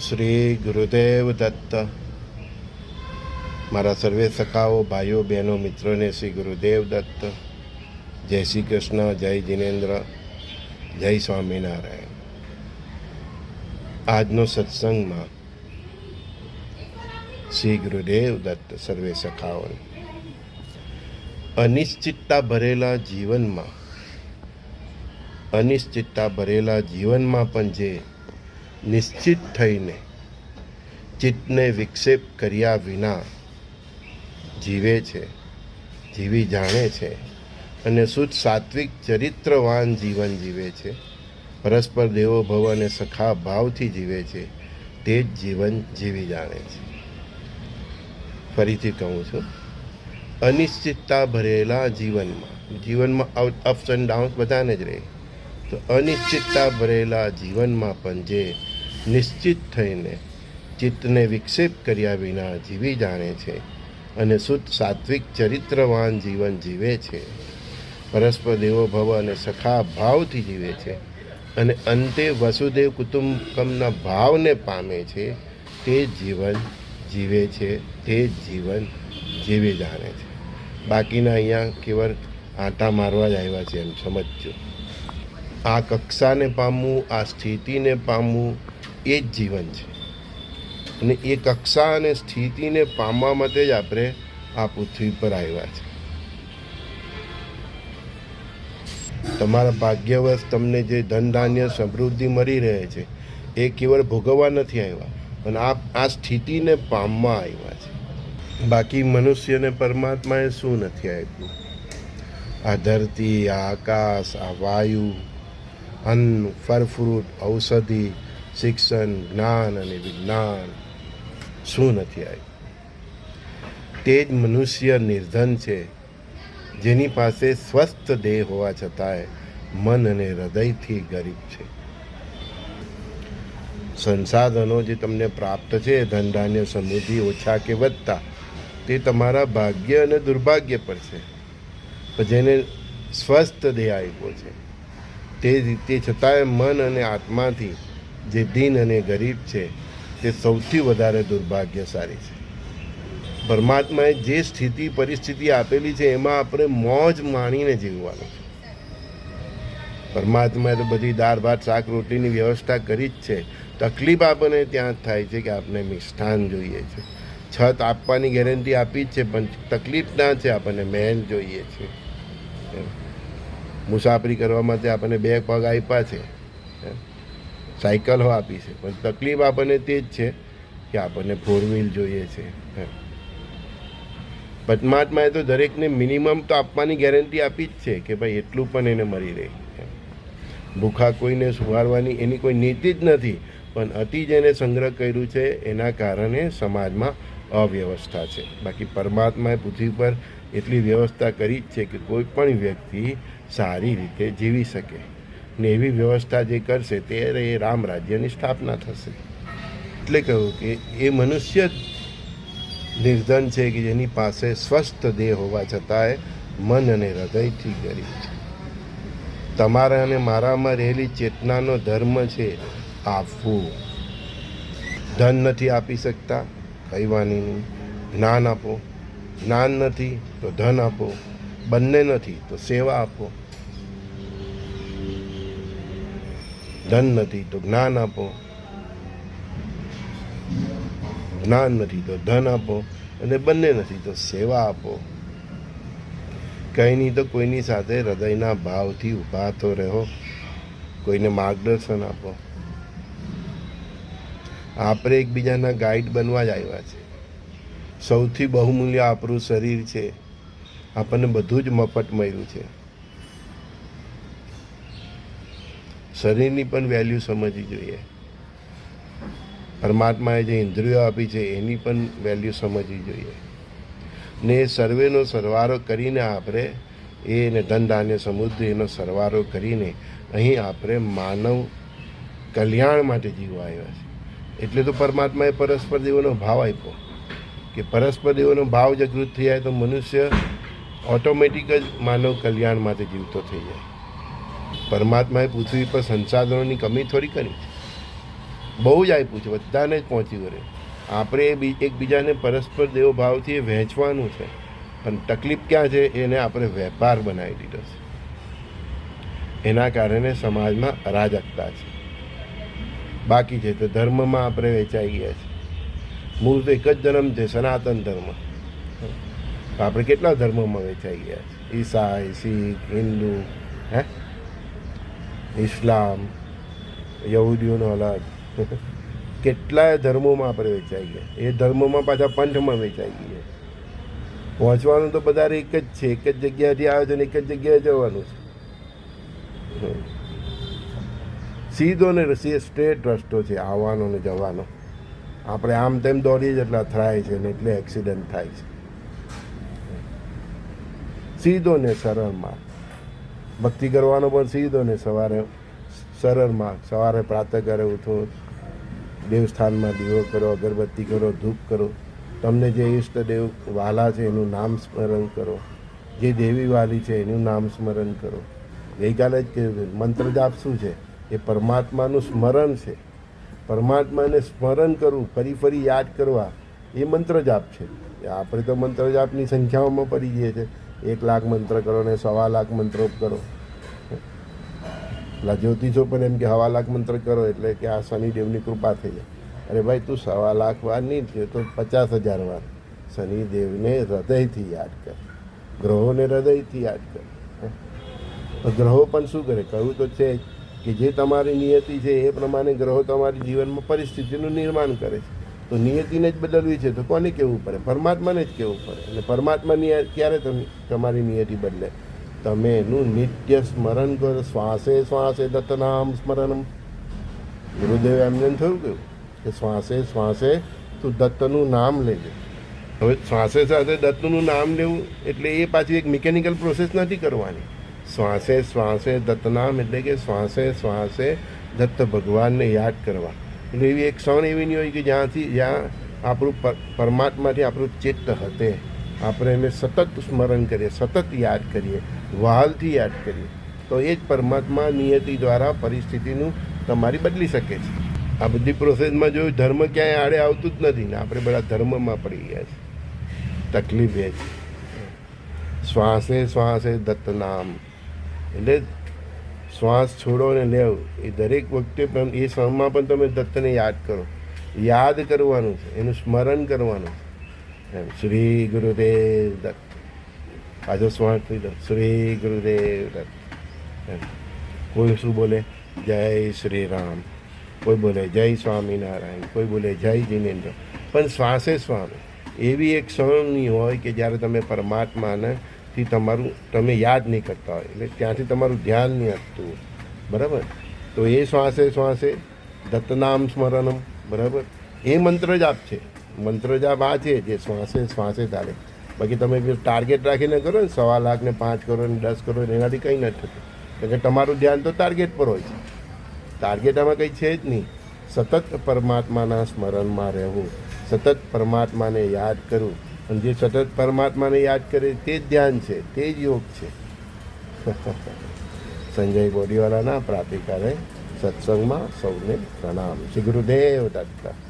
શ્રી ગુરુદેવ દત્ત. મારા સર્વે સખાઓ, ભાઈઓ, બહેનો, મિત્રોને શ્રી ગુરુદેવ દત્ત. જય શ્રી કૃષ્ણ, જય જિનેન્દ્ર, જય સ્વામિનારાયણ. આજનો સત્સંગમાં શ્રી ગુરુદેવ દત્ત સર્વે સખાઓને. અનિશ્ચિતતા ભરેલા જીવનમાં, અનિશ્ચિતતા ભરેલા જીવનમાં પણ જે નિશ્ચિત થઈને ચિત્તને વિક્ષેપ કર્યા વિના જીવે છે, જીવી જાણે છે અને શુદ્ધ સાત્વિક ચરિત્રવાન જીવન જીવે છે. પરસ્પર દેવો ભવ અને સખા ભાવથી જીવે છે, તે જ જીવન જીવી જાણે છે. ફરીથી કહું છું, અનિશ્ચિતતા ભરેલા જીવનમાં જીવનમાં અપ્સ એન્ડ ડાઉન્સ બધાને જ રહે. તો અનિશ્ચિતતા ભરેલા જીવનમાં પણ જે નિશ્ચિત થઈને ચિત્તને વિક્ષેપ કર્યા વિના જીવી જાણે છે અને શુદ્ધ સાત્વિક ચરિત્રવાન જીવન જીવે છે. પરસ્પર દેવો ભવ અને સખા ભાવથી જીવે છે અને અંતે વસુદેવ કુટુંબકમના ભાવને પામે છે તે જીવન જીવે છે, તે જીવન જીવી જાણે છે. બાકીના અહીંયા કેવળ આંટા મારવા જ આવ્યા છે એમ સમજજો. આ કક્ષાને પામવું, આ સ્થિતિને પામવું એ જ જીવન છે. અને એ કક્ષા અને સ્થિતિને પામવા માટે જ આપણે આ પૃથ્વી પર આવ્યા છે. તમારા ભાગ્યવશ તમને જે ધન ધાન્ય સમૃદ્ધિ મળી રહે છે, એ કેવળ ભોગવવા નથી આવ્યા, પણ આ આ સ્થિતિને પામવા આવ્યા છે. બાકી મનુષ્યને પરમાત્માએ શું નથી આપ્યું? આ ધરતી, આ આકાશ, આ વાયુ, અન્ન, ફળ, ફ્રૂટ, ઔષધિ શિક્ષણ જ્ઞાન અને વિજ્ઞાન શું નથી આવ્યું તે જ મનુષ્ય નિર્ધન છે, જેની પાસે સ્વસ્થ દેહ હોવા છતાંય મન અને હૃદયથી ગરીબ છે. સંસાધનો જે તમને પ્રાપ્ત છે ધન ધાન્ય સમૃદ્ધિ ઓછા કે વધતા, તે તમારા ભાગ્ય અને દુર્ભાગ્ય પર છે. જેને સ્વસ્થ દેહ આપ્યો છે, તે રીતે છતાંય મન અને આત્માથી જે દીન અને ગરીબ છે, તે સૌથી વધારે દુર્ભાગ્યશાળી છે. પરમાત્માએ જે સ્થિતિ, પરિસ્થિતિ આપેલી છે, એમાં આપણે મોજ માણીને જીવવાનું છે. પરમાત્માએ તો બધી દાળ, ભાત, શાક રોટલીની વ્યવસ્થા કરી જ છે. તકલીફ આપણને ત્યાં જ થાય છે કે આપણે મિષ્ઠાન જોઈએ છે. છત આપવાની ગેરંટી આપી જ છે, પણ તકલીફ ના છે, આપણને મહેલ જોઈએ છે. મુસાફરી કરવા માટે આપણને બે પગ આપ્યા છે. સાયકલો આપી છે. પણ તકલીફ આપણને તે જ છે કે આપણને ફોર વ્હીલ જોઈએ છે. પરમાત્માએ તો દરેકને મિનિમમ તો આપવાની ગેરંટી આપી જ છે કે ભાઈ એટલું પણ એને મળી રહે. ભૂખા કોઈને સુવારવાની એની કોઈ નીતિ જ નથી, પણ અતિ જેને સંગ્રહ કર્યું છે એના કારણે સમાજમાં અવ્યવસ્થા છે. બાકી પરમાત્માએ પૃથ્વી પર એટલી વ્યવસ્થા કરી જ છે કે કોઈ પણ વ્યક્તિ સારી રીતે જીવી શકે. ને એવી વ્યવસ્થા જે કરશે ત્યારે એ રામ રાજ્યની સ્થાપના થશે. એટલે કહ્યું કે એ મનુષ્ય નિર્ધન છે કે જેની પાસે સ્વસ્થ દેહ હોવા છતાંય મન અને હૃદયથી ગરીબ છે. તમારા અને મારામાં રહેલી ચેતનાનો ધર્મ છે આપવું ધન નથી આપી શકતા કઈ વાની જ્ઞાન આપો. જ્ઞાન નથી તો ધન આપો. બંને નથી તો સેવા આપો. ધન નથી તો જ્ઞાન આપો. જ્ઞાન નથી તો ધન આપો અને બંને નથી તો સેવા આપો. કંઈ નહીં તો કોઈની સાથે હૃદયના ભાવથી ઊભા તો રહો. કોઈને માર્ગદર્શન આપો. આપણે એકબીજાના ગાઈડ બનવા જ આવ્યા છે. સૌથી બહુમૂલ્ય આપણું શરીર છે. આપણને બધું જ મફત મળ્યું છે. શરીરની પણ વેલ્યુ સમજવી જોઈએ. પરમાત્માએ જે ઇન્દ્રિયો આપી છે, એની પણ વેલ્યુ સમજવી જોઈએ. ને એ સર્વેનો સરવારો કરીને આપણે એને ધન ધાન્ય સમૃદ્ધિનો સરવારો કરીને અહીં આપણે માનવ કલ્યાણ માટે જીવવા આવ્યા છે. એટલે તો પરમાત્માએ પરસ્પર દેવોનો ભાવ આપ્યો. કે પરસ્પર દેવોનો ભાવ જાગૃત થઈ જાય તો મનુષ્ય ઓટોમેટિક જ માનવ કલ્યાણ માટે જીવતો થઈ જાય. પરમાત્માએ પૃથ્વી પર સંસાધનોની કમી થોડી કરી. બહુ જ આપ્યું છે, બધાને જ પહોંચી વળે આપણે એકબીજાને પરસ્પર દેવો ભાવથી વહેંચવાનું છે. પણ તકલીફ ક્યાં છે? એને આપણે વેપાર બનાવી દીધો છે. એના કારણે સમાજમાં અરાજકતા છે. બાકી છે તો ધર્મમાં આપણે વેચાઈ ગયા છે. મૂળ તો એક જ ધર્મ છે, સનાતન ધર્મ. આપણે કેટલા ધર્મોમાં વેચાઈ ગયા છે? ઈસાઈ, શીખ, હિન્દુ, હે? ઇસ્લામ, યહૂદીઓનો અલગ. કેટલાય ધર્મોમાં આપણે વેચાઈ ગયા. એ ધર્મોમાં પાછા પંથમાં વેચાઈ ગયા. પહોંચવાનું તો બધા એક જ છે. એક જ જગ્યાએથી આવે છે ને એક જ જગ્યાએ જવાનું છે. સીધો ને સ્ટ્રેટ રસ્તો છે, આવવાનો ને જવાનો. આપણે આમ તેમ દોડીએ જ એટલે અથડાય છે ને એટલે એક્સિડન્ટ થાય છે. સીધો ને સરળ માર્ગ ભક્તિ કરવાનો પણ સીધો ને સવારે સરળમાં, સવારે પ્રાતઃ કરે ઉઠો, દેવસ્થાનમાં દીવો કરો, અગરબત્તી કરો, ધૂપ કરો. તમને જે ઈષ્ટદેવ વાલા છે એનું નામ સ્મરણ કરો. જે દેવી વાલી છે એનું નામ સ્મરણ કરો. ગઈકાલે જ કહ્યું મંત્ર જાપ શું છે? એ પરમાત્માનું સ્મરણ છે. પરમાત્માને સ્મરણ કરવું, ફરી ફરી યાદ કરવા, એ મંત્ર જાપ છે. આપણે તો મંત્ર જાપની સંખ્યાઓમાં પડી જઈએ છે એક લાખ મંત્ર કરો ને સવા લાખ મંત્રો કરો. એટલે જ્યોતિષો પણ એમ કે હવા લાખ મંત્ર કરો એટલે કે આ શનિદેવની કૃપા થઈ જાય. અરે ભાઈ, તું સવા લાખ વાર નહીં થયો તો પચાસ હજાર વાર. શનિદેવને હૃદયથી યાદ કર. ગ્રહોને હૃદયથી યાદ કર. ગ્રહો પણ શું કરે? કહ્યું તો છે કે જે તમારી નિયતિ છે એ પ્રમાણે ગ્રહો તમારી જીવનમાં પરિસ્થિતિનું નિર્માણ કરે છે. તો નિયતિને જ બદલવી છે તો કોને કહેવું પડે? પરમાત્માને જ કહેવું પડે. અને પરમાત્માની ક્યારે તમે, તમારી નિયતિ બદલે? તમે એનું નિત્ય સ્મરણ કરો. શ્વાસે શ્વાસે દત્તનામ સ્મરણમ. ગુરુદેવ એમને થયું કહ્યું કે શ્વાસે શ્વાસે તું દત્તનું નામ લેજે. હવે શ્વાસે સાથે દત્તનું નામ લેવું એટલે એ પાછી એક મિકેનિકલ પ્રોસેસ નથી કરવાની. શ્વાસે શ્વાસે દત્તનામ એટલે કે શ્વાસે શ્વાસે દત્ત ભગવાનને યાદ કરવા. એટલે એવી એક ક્ષણ એવી નહીં હોય કે જ્યાંથી, જ્યાં આપણું પરમાત્માથી આપણું ચિત્ત હતે. આપણે એને સતત સ્મરણ કરીએ, સતત યાદ કરીએ વહાલથી યાદ કરીએ. તો એ જ પરમાત્મા નિયતિ દ્વારા પરિસ્થિતિનું તમારી બદલી શકે છે. આ બધી પ્રોસેસમાં જોયું ધર્મ ક્યાંય આડે આવતું જ નથી ને, આપણે બધા ધર્મમાં પડી ગયા છે તકલીફ એ છે. શ્વાસે શ્વાસે દત્ત નામ એટલે શ્વાસ છોડો અને લેવ. એ દરેક વખતે એ ક્ષણમાં પણ તમે દત્તને યાદ કરો. યાદ કરવાનું છે. એનું સ્મરણ કરવાનું છે. એમ. શ્રી ગુરુદેવ દત્ત. પાછો શ્વાસ થઈ દો શ્રી ગુરુદેવ દત્ત. એમ. કોઈ શું બોલે? જય શ્રી રામ. કોઈ બોલે, જય સ્વામિનારાયણ. કોઈ બોલે, જય જિનેન્દ્ર. પણ શ્વાસે સ્વામી એવી એક ક્ષણની હોય કે જ્યારે તમે પરમાત્માને થી તમારું તમે યાદ નહીં કરતા હોય. એટલે ત્યાંથી તમારું ધ્યાન નહીં હટતું બરાબર? તો એ શ્વાસે શ્વાસે દત્તનામ સ્મરણમ બરાબર? એ મંત્ર જાપ છે. મંત્ર જાપ આ છે જે શ્વાસે શ્વાસે ચાલે. બાકી તમે ટાર્ગેટ રાખીને કરો ને, સવા લાખ ને પાંચ કરોડ ને દસ કરોડ એનાથી કંઈ નથી થતું. કારણ કે તમારું ધ્યાન તો ટાર્ગેટ પર હોય છે. ટાર્ગેટ આમાં કંઈ છે જ નહીં. સતત પરમાત્માના સ્મરણમાં રહેવું. સતત પરમાત્માને યાદ કરવું. અને જે સતત પરમાત્માને યાદ કરે તે જ ધ્યાન છે, તે જ યોગ છે. સંજય બોડીવાલાના પ્રાતિકારે સત્સંગમાં સૌને પ્રણામ. શ્રી ગુરુદેવ દત્તા